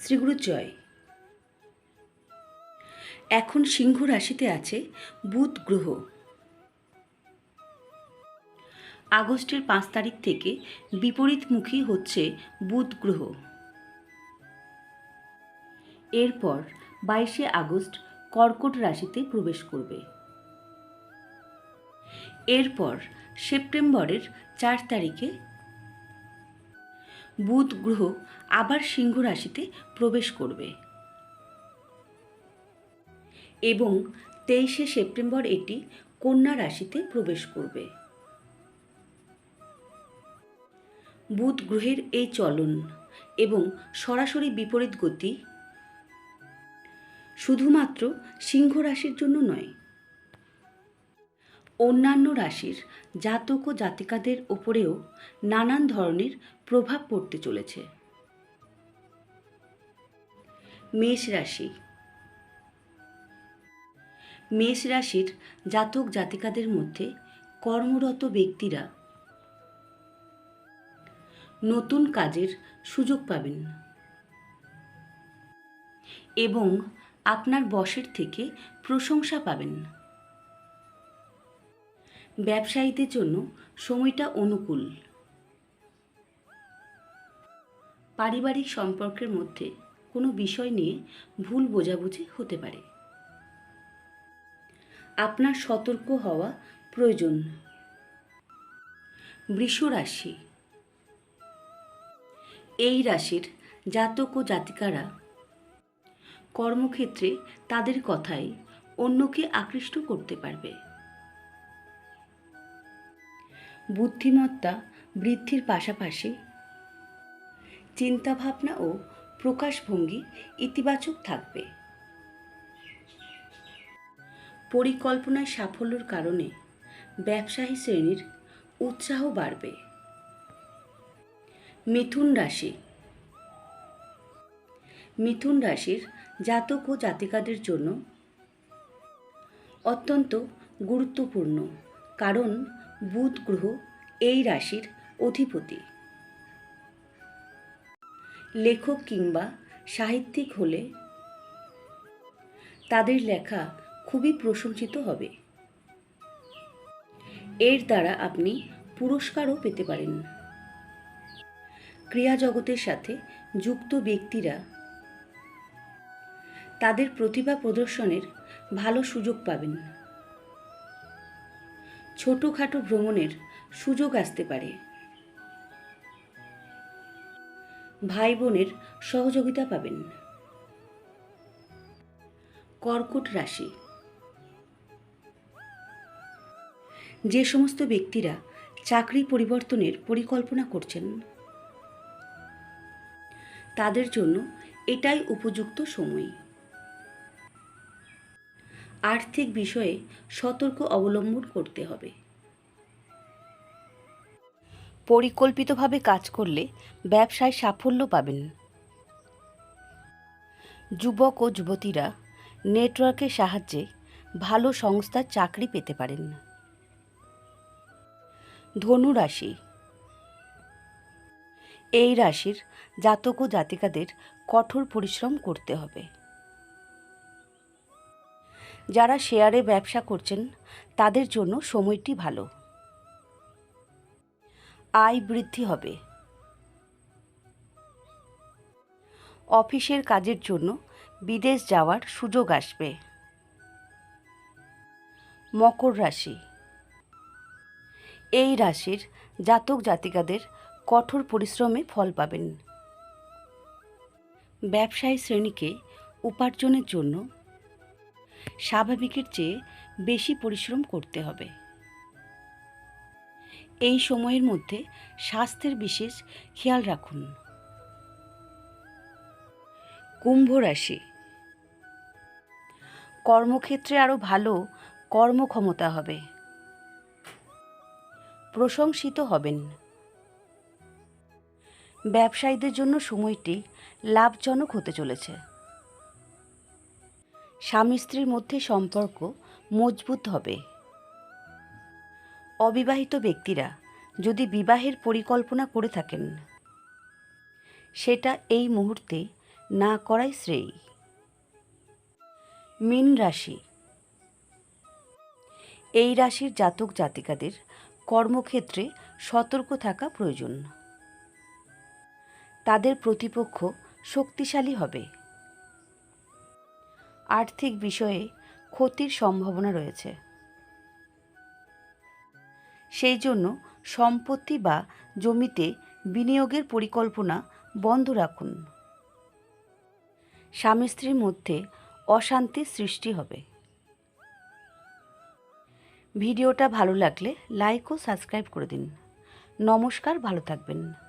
শ্রীগুরু জয়। এখন সিংহ রাশিতে আছে বুধ গ্রহ। আগস্টের পাঁচ তারিখ থেকে বিপরীতমুখী হচ্ছে বুধ গ্রহ। এরপর বাইশে আগস্ট কর্কট রাশিতে প্রবেশ করবে। এরপর সেপ্টেম্বরের চার তারিখে বুধ গ্রহ আবার সিংহ রাশিতে প্রবেশ করবে। এবং তেইশে সেপ্টেম্বর এটি কন্যা রাশিতে প্রবেশ করবে। বুধ গ্রহের এই চলন এবং সরাসরি বিপরীত গতি শুধুমাত্র সিংহ রাশির জন্য নয় অন্যান্য রাশির জাতক ও জাতিকাদের ওপরেও নানান ধরনের প্রভাব পড়তে চলেছে। মেষ রাশি। মেষ রাশির জাতক জাতিকাদের মধ্যে কর্মরত ব্যক্তিরা নতুন কাজের সুযোগ পাবেন এবং আপনার বসের থেকে প্রশংসা পাবেন। ব্যবসায়ীদের জন্য সময়টা অনুকূল। পারিবারিক সম্পর্কের মধ্যে কোনো বিষয় নিয়ে ভুল বোঝাবুঝি হতে পারে। আপনার সতর্ক হওয়া প্রয়োজন। বৃষ রাশি। এই রাশির জাতক ও জাতিকারা কর্মক্ষেত্রে তাদের কথায় অন্যকে আকৃষ্ট করতে পারবে। বুদ্ধিমত্তা বৃদ্ধির পাশাপাশি চিন্তাভাবনা ও প্রকাশভঙ্গি ইতিবাচক থাকবে। পরিকল্পনায় সাফল্যের কারণে ব্যবসায়ী শ্রেণির উৎসাহ বাড়বে। মিথুন রাশি। মিথুন রাশির জাতক ও জাতিকাদের জন্য অত্যন্ত গুরুত্বপূর্ণ কারণ বুধ গ্রহ এই রাশির অধিপতি। লেখক কিংবা সাহিত্যিক হলে তাদের লেখা খুবই প্রশংসিত হবে। এর দ্বারা আপনি পুরস্কারও পেতে পারেন। ক্রিয়া জগতের সাথে যুক্ত ব্যক্তিরা তাদের প্রতিভা প্রদর্শনের ভালো সুযোগ পাবেন। ছোটোখাটো ভ্রমণের সুযোগ আসতে পারে। ভাই বোনের সহযোগিতা পাবেন। কর্কট রাশি। যে সমস্ত ব্যক্তিরা চাকরি পরিবর্তনের পরিকল্পনা করছেন, তাদের জন্য এটাই উপযুক্ত সময়। আর্থিক বিষয়ে সতর্ক অবলম্বন করতে হবে। পরিকল্পিতভাবে কাজ করলে ব্যবসায় সাফল্য পাবেন। যুবক ও যুবতীরা নেটওয়ার্কের সাহায্যে ভালো সংস্থার চাকরি পেতে পারেন। ধনু রাশি। এই রাশির জাতক ও জাতিকাদের কঠোর পরিশ্রম করতে হবে। যারা শেয়ারে ব্যবসা করছেন, তাদের জন্য সময়টি ভালো। আয় বৃদ্ধি হবে। অফিসের কাজের জন্য বিদেশ যাওয়ার সুযোগ আসবে। মকর রাশি। এই রাশির জাতক জাতিকাদের কঠোর পরিশ্রমে ফল পাবেন। ব্যবসায়ী শ্রেণীকে উপার্জনের জন্য স্বাভাবিকের চেয়ে বেশি পরিশ্রম করতে হবে। এই সময়ের মধ্যে স্বাস্থ্যের বিশেষ খেয়াল রাখুন। কুম্ভ রাশি। কর্মক্ষেত্রে আরও ভালো কর্মক্ষমতা হবে। প্রশংসিত হবেন। ব্যবসায়ীদের জন্য সময়টি লাভজনক হতে চলেছে। স্বামী স্ত্রীর মধ্যে সম্পর্ক মজবুত হবে। অবিবাহিত ব্যক্তিরা যদি বিবাহের পরিকল্পনা করে থাকেন, সেটা এই মুহূর্তে না করাই শ্রেয়ী। মীন রাশি। এই রাশির জাতক জাতিকাদের কর্মক্ষেত্রে সতর্ক থাকা প্রয়োজন। তাদের প্রতিপক্ষ শক্তিশালী হবে। আর্থিক বিষয়ে ক্ষতির সম্ভাবনা রয়েছে। সেই জন্য সম্পত্তি বা জমিতে বিনিয়োগের পরিকল্পনা বন্ধ রাখুন। স্বামী স্ত্রীর মধ্যে অশান্তির সৃষ্টি হবে। ভিডিওটা ভালো লাগলে লাইক ও সাবস্ক্রাইব করে দিন। নমস্কার, ভালো থাকবেন।